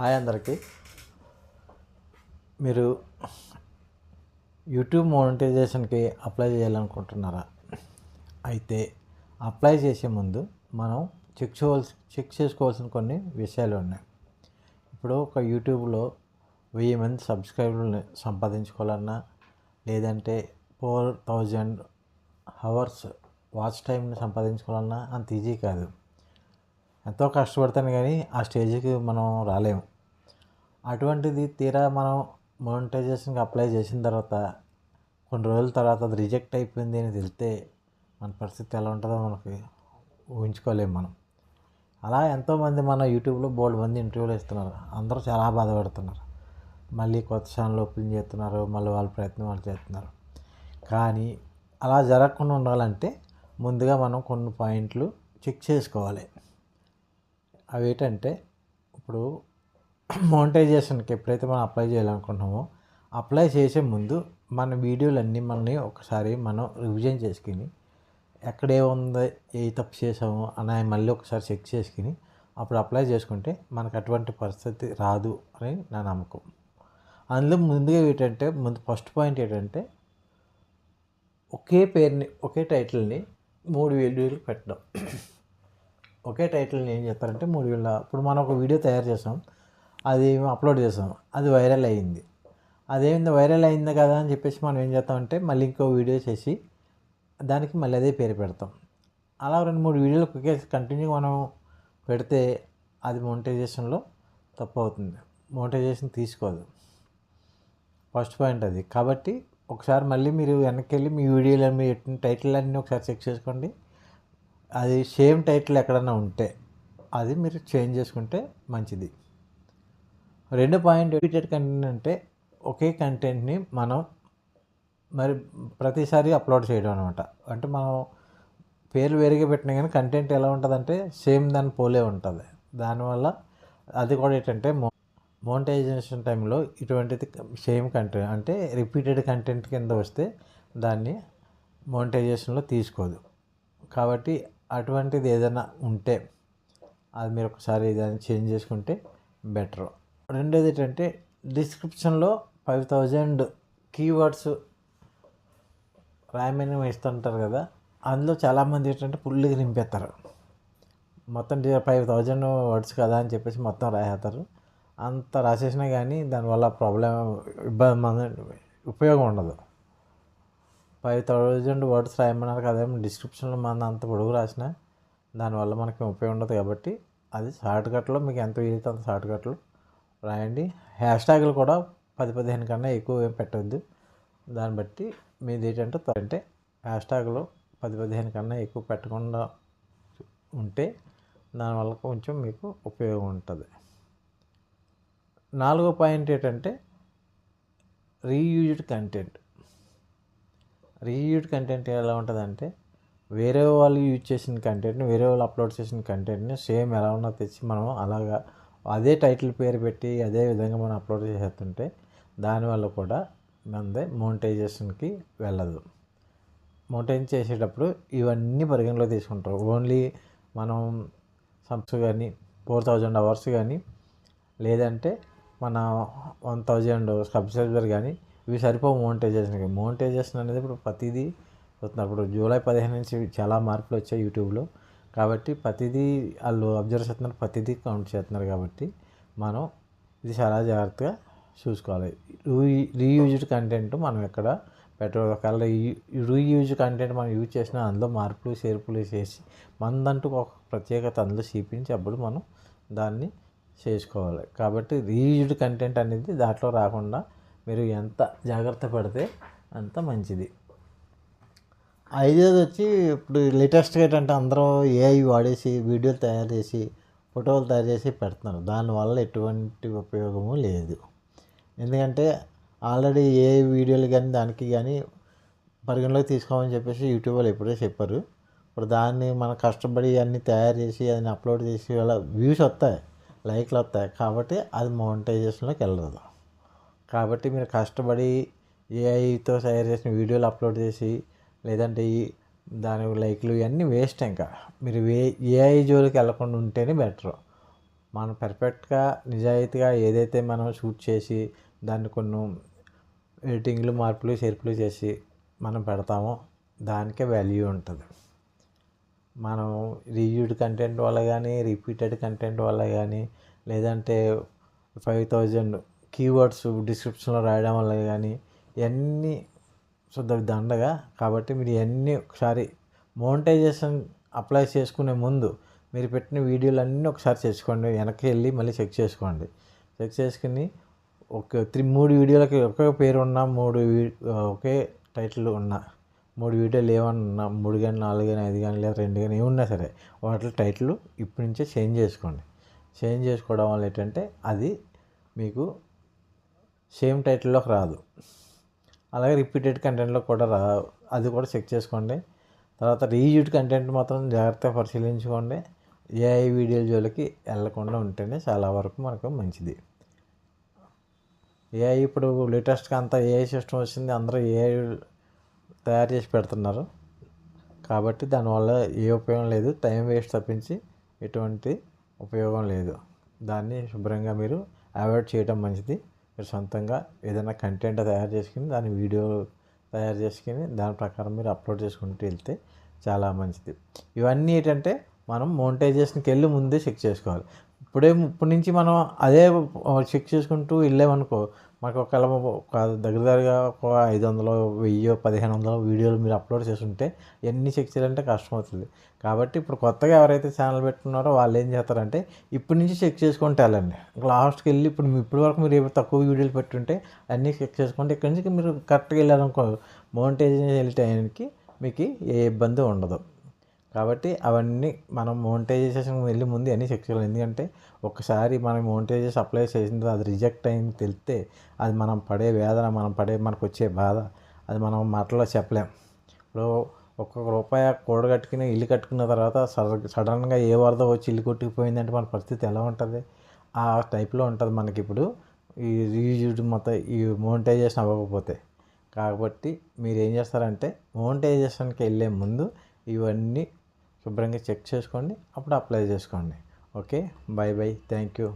Hi అందరికీ. మీరు YouTube మోనిటైజేషన్కి apply చేయాలనుకుంటున్నారా? అయితే అప్లై చేసే ముందు మనం చెక్ చేయవలసి చెక్ చేసుకోవాల్సిన కొన్ని విషయాలు ఉన్నాయి. ఇప్పుడు ఒక యూట్యూబ్లో వెయ్యి మంది సబ్స్క్రైబర్ని సంపాదించుకోవాలన్నా లేదంటే ఫోర్ థౌజండ్ అవర్స్ వాచ్ టైంని సంపాదించుకోవాలన్నా అంత ఈజీ కాదు. ఎంతో కష్టపడతాను కానీ ఆ స్టేజ్కి మనం రాలేము. అటువంటిది తీరా మనం మోనిటైజేషన్కి అప్లై చేసిన తర్వాత కొన్ని రోజుల తర్వాత అది రిజెక్ట్ అయిపోయింది అని తెలిస్తే మన పరిస్థితి ఎలా ఉంటుందో మనకి ఊహించుకోలేము మనం. అలా ఎంతోమంది మన యూట్యూబ్లో బోల్డ్ మంది ఇంటర్వ్యూలు ఇస్తున్నారు అందరూ చాలా బాధపడుతున్నారు. మళ్ళీ కొత్త ఛానల్ ఓపెన్ చేస్తున్నారు. మళ్ళీ వాళ్ళ ప్రయత్నం వాళ్ళు చేస్తున్నారు. కానీ అలా జరగకుండా ఉండాలంటే ముందుగా మనం కొన్ని పాయింట్లు చెక్ చేసుకోవాలి. అవి ఏంటంటే ఇప్పుడు మోనిటైజేషన్కి ఎప్పుడైతే మనం అప్లై చేయాలనుకుంటున్నామో అప్లై చేసే ముందు మన వీడియోలన్నీ మనని ఒకసారి మనం రివిజన్ చేసుకుని ఎక్కడే ఉంది ఏ తప్పు చేసామో అని మళ్ళీ ఒకసారి చెక్ చేసుకుని అప్పుడు అప్లై చేసుకుంటే మనకు అటువంటి పరిస్థితి రాదు అని నా నమ్మకం. అందులో ముందుగా ఏంటంటే ముందు ఫస్ట్ పాయింట్ ఏంటంటే ఒకే పేరుని ఒకే టైటిల్ని మూడు వీడియోలు పెట్టడం. ఒకే టైటిల్ని ఏం చేస్తారంటే మూడు వేల ఇప్పుడు మనం ఒక వీడియో తయారు చేసాం అది అప్లోడ్ చేసాం అది వైరల్ అయ్యింది. అదేమింది వైరల్ అయింది కదా అని చెప్పేసి మనం ఏం చేస్తామంటే మళ్ళీ ఇంకో వీడియో చేసి దానికి మళ్ళీ అదే పేరు పెడతాం. అలా రెండు మూడు వీడియోలు ఒకే కంటిన్యూ మనం పెడితే అది మోనిటైజేషన్లో తప్పు అవుతుంది మోనిటైజేషన్ తీసుకోదు. ఫస్ట్ పాయింట్ అది. కాబట్టి ఒకసారి మళ్ళీ మీరు వెనక్కి వెళ్ళి మీ వీడియోలో మీ టైటిల్ అన్నీ ఒకసారి చెక్ చేసుకోండి. అది సేమ్ టైటిల్ ఎక్కడన్నా ఉంటే అది మీరు చేంజ్ చేసుకుంటే మంచిది. రెండు పాయింట్ రిపీటెడ్ కంటెంట్ అంటే ఒకే కంటెంట్ని మనం మరి ప్రతిసారి అప్లోడ్ చేయడం అనమాట అంటే మనం పేరు వేరుగా పెట్టినా కానీ కంటెంట్ ఎలా ఉంటుందంటే సేమ్ దాని పోలే ఉంటుంది. దానివల్ల అది కూడా ఏంటంటే మో మోనిటైజేషన్ టైంలో ఇటువంటిది సేమ్ కంటెంట్ అంటే రిపీటెడ్ కంటెంట్ కింద వస్తే దాన్ని మోనిటైజేషన్లో తీసుకోదు. కాబట్టి అటువంటిది ఏదైనా ఉంటే అది మీరు ఒకసారి దాన్ని చేంజ్ చేసుకుంటే బెటర్. రెండోది ఏంటంటే డిస్క్రిప్షన్లో ఫైవ్ థౌజండ్ కీవర్డ్స్ రాయమని ఇస్తుంటారు కదా అందులో చాలామంది ఏంటంటే ఫుల్గా నింపేస్తారు. మొత్తం ఫైవ్ థౌజండ్ వర్డ్స్ కదా అని చెప్పేసి మొత్తం రాసేస్తారు. అంత రాసేసినా కానీ దానివల్ల ప్రాబ్లం ఇబ్బంది ఉపయోగం ఉండదు. ఫైవ్ థౌజండ్ వర్డ్స్ రాయమన్నారు కదా డిస్క్రిప్షన్లో మన అంత పొడుగు రాసిన దానివల్ల మనకి ఉపయోగం ఉండదు కాబట్టి అది షార్ట్కట్లో మీకు ఎంత వీలైతే అంత షార్ట్కట్లు రాయండి. హ్యాష్ ట్యాగులు కూడా పది పదిహేను కన్నా ఎక్కువ ఏం పెట్టద్దు. దాన్ని బట్టి మీది ఏంటంటే అంటే హ్యాష్ ట్యాగులు పది పదిహేను కన్నా ఎక్కువ పెట్టకుండా ఉంటే దానివల్ల కొంచెం మీకు ఉపయోగం ఉంటుంది. నాలుగో పాయింట్ ఏంటంటే రీయూజ్డ్ కంటెంట్ రీయూడ్ కంటెంట్ ఎలా ఉంటుందంటే వేరే వాళ్ళు యూజ్ చేసిన కంటెంట్ని వేరే వాళ్ళు అప్లోడ్ చేసిన కంటెంట్ని సేమ్ ఎలా ఉన్నా తెచ్చి మనం అలాగా అదే టైటిల్ పేరు పెట్టి అదే విధంగా మనం అప్లోడ్ చేసేస్తుంటే దానివల్ల కూడా మనదే మోనిటైజేషన్కి వెళ్ళదు. మోనిటైజ్ చేసేటప్పుడు ఇవన్నీ పరిగణలో తీసుకుంటారు. ఓన్లీ మనం సబ్స్ కానీ ఫోర్ థౌజండ్ అవర్స్ కానీ లేదంటే మన వన్ థౌజండ్ సబ్స్క్రైబర్ కానీ ఇవి సరిపోవు మోనిటైజేషన్కి మోనిటైజేషన్ అనేది ఇప్పుడు ప్రతిదీ వస్తున్నారు ఇప్పుడు జూలై పదిహేను నుంచి చాలా మార్పులు వచ్చాయి యూట్యూబ్లో. కాబట్టి ప్రతిదీ వాళ్ళు అబ్జర్వ్ చేస్తున్నారు ప్రతిదీ కౌంట్ చేస్తున్నారు కాబట్టి మనం ఇది చాలా జాగ్రత్తగా చూసుకోవాలి. రీ రీయూజ్డ్ కంటెంట్ మనం ఎక్కడ పెట్ట ఒకవేళ రీయూజ్ కంటెంట్ మనం యూజ్ చేసినా అందులో మార్పులు చేర్పులు చేసి మనదంటూ ఒక ప్రత్యేకత అందులో చూపించి అప్పుడు మనం దాన్ని చేసుకోవాలి. కాబట్టి రీయూజ్డ్ కంటెంట్ అనేది దాంట్లో రాకుండా మీరు ఎంత జాగ్రత్త పడితే అంత మంచిది. ఐదోది వచ్చి ఇప్పుడు లేటెస్ట్గా ఏంటంటే అందరూ ఏఐ వాడేసి వీడియోలు తయారు చేసి ఫోటోలు తయారు చేసి పెడుతున్నారు. దానివల్ల ఎటువంటి ఉపయోగము లేదు. ఎందుకంటే ఆల్రెడీ ఏ వీడియోలు కానీ దానికి కానీ పరిగణలోకి తీసుకోమని చెప్పేసి యూట్యూబ్ వాళ్ళు ఎప్పుడో చెప్పారు. ఇప్పుడు దాన్ని మనం కష్టపడి అన్నీ తయారు చేసి అది అప్లోడ్ చేసి అలా వ్యూస్ వస్తాయి లైక్లు వస్తాయి. కాబట్టి అది మోనిటైజేషన్లోకి వెళ్ళదు కాబట్టి మీరు కష్టపడి ఏఐతో తయారు చేసిన వీడియోలు అప్లోడ్ చేసి లేదంటే ఈ దాని లైక్లు ఇవన్నీ వేస్ట్ ఇంకా. మీరు వే ఏఐ జోలికి వెళ్ళకుండా ఉంటేనే బెటర్. మనం పర్ఫెక్ట్గా నిజాయితీగా ఏదైతే మనం షూట్ చేసి దాన్ని కొన్ని ఎడిటింగ్లు మార్పులు చేర్పులు చేసి మనం పెడతామో దానికే వాల్యూ ఉంటుంది. మనం రీయూడ్ కంటెంట్ వల్ల కానీ రిపీటెడ్ కంటెంట్ వల్ల కానీ లేదంటే ఫైవ్ థౌజండ్ కీవర్డ్స్ డిస్క్రిప్షన్లో రాయడం వల్ల కానీ ఇవన్నీ శుద్ధ దండగా కాబట్టి మీరు ఇవన్నీ ఒకసారి మోనిటైజేషన్ అప్లై చేసుకునే ముందు మీరు పెట్టిన వీడియోలు అన్నీ ఒకసారి చేసుకోండి. వెనక్కి వెళ్ళి మళ్ళీ చెక్ చేసుకోండి. చెక్ చేసుకుని ఒక త్రీ మూడు వీడియోలకి ఒకే పేరు ఉన్న మూడు ఒకే టైటిల్ ఉన్న మూడు వీడియోలు ఏమన్నా మూడు కానీ నాలుగు కానీ ఐదు కానీ లేదా రెండు కానీ ఏమున్నా సరే వాటి టైటిల్ ఇప్పటి నుంచే చేంజ్ చేసుకోండి. చేంజ్ చేసుకోవడం వల్ల ఏంటంటే అది మీకు సేమ్ టైటిల్లోకి రాదు. అలాగే రిపీటెడ్ కంటెంట్లో కూడా రా అది కూడా చెక్ చేసుకోండి. తర్వాత రీయూడ్ కంటెంట్ మాత్రం జాగ్రత్తగా పరిశీలించుకోండి. ఏఐ వీడియోల జోలికి వెళ్ళకుండా ఉంటేనే చాలా వరకు మనకు మంచిది. ఏఐ ఇప్పుడు లేటెస్ట్గా అంతా ఏఐ సిస్టమ్ వచ్చింది అందరూ ఏఐ తయారు చేసి పెడుతున్నారు. కాబట్టి దానివల్ల ఏ ఉపయోగం లేదు టైం వేస్ట్ తప్పించి ఎటువంటి ఉపయోగం లేదు. దాన్ని శుభ్రంగా మీరు అవాయిడ్ చేయడం మంచిది. మీరు సొంతంగా ఏదైనా కంటెంట్ తయారు చేసుకుని దాని వీడియో తయారు చేసుకుని దాని ప్రకారం మీరు అప్లోడ్ చేసుకుంటూ వెళ్తే చాలా మంచిది. ఇవన్నీ ఏంటంటే మనం మోనిటైజేషన్కి వెళ్ళి ముందే చెక్ చేసుకోవాలి. ఇప్పుడే ఇప్పటి నుంచి మనం అదే చెక్ చేసుకుంటూ వెళ్ళామనుకో మాకు ఒకవేళ ఒక దగ్గర దగ్గరగా ఒక ఐదు వందలు వెయ్యి పదిహేను వందలు వీడియోలు మీరు అప్లోడ్ చేస్తుంటే ఎన్ని చెక్ చేయాలంటే కష్టం అవుతుంది కాబట్టి ఇప్పుడు కొత్తగా ఎవరైతే ఛానల్ పెట్టుకున్నారో వాళ్ళు ఏం చేస్తారంటే ఇప్పటి నుంచి చెక్ చేసుకుంటే వెళ్ళండి. లాస్ట్కి వెళ్ళి ఇప్పుడు ఇప్పటి వరకు మీరు ఏమైనా తక్కువ వీడియోలు పెట్టుంటే అన్నీ చెక్ చేసుకుంటే ఇక్కడి నుంచి మీరు కరెక్ట్గా వెళ్ళారనుకో మౌంటేజ్ వెళ్ళి టైంకి మీకు ఏ ఇబ్బంది ఉండదు. కాబట్టి అవన్నీ మనం మోనిటైజేషన్ వెళ్ళి ముందు అన్నీ చెక్ చేయాలి. ఎందుకంటే ఒకసారి మనం మోనిటైజేషన్ అప్లై చేసిన తర్వాత అది రిజెక్ట్ అయింది తెలిస్తే అది మనం పడే వేదన మనం పడే మనకు వచ్చే బాధ అది మనం మాటలో చెప్పలేం. ఇప్పుడు ఒక్కొక్క రూపాయి కూడగట్టుకుని ఇల్లు కట్టుకున్న తర్వాత సడన్గా ఏ వరద వచ్చి ఇల్లు కొట్టుకుపోయిందంటే మన పరిస్థితి ఎలా ఉంటుంది? ఆ టైప్లో ఉంటుంది మనకి ఇప్పుడు. ఈ రీయూజ్డ్ మొత్తం ఈ మోనిటైజేషన్ అవ్వకపోతే. కాబట్టి మీరు ఏం చేస్తారంటే మోనిటైజేషన్కి వెళ్ళే ముందు ఇవన్నీ శుభ్రంగా చెక్ చేసుకోండి. అప్పుడు అప్లై చేసుకోండి. Okay? Bye bye thank you.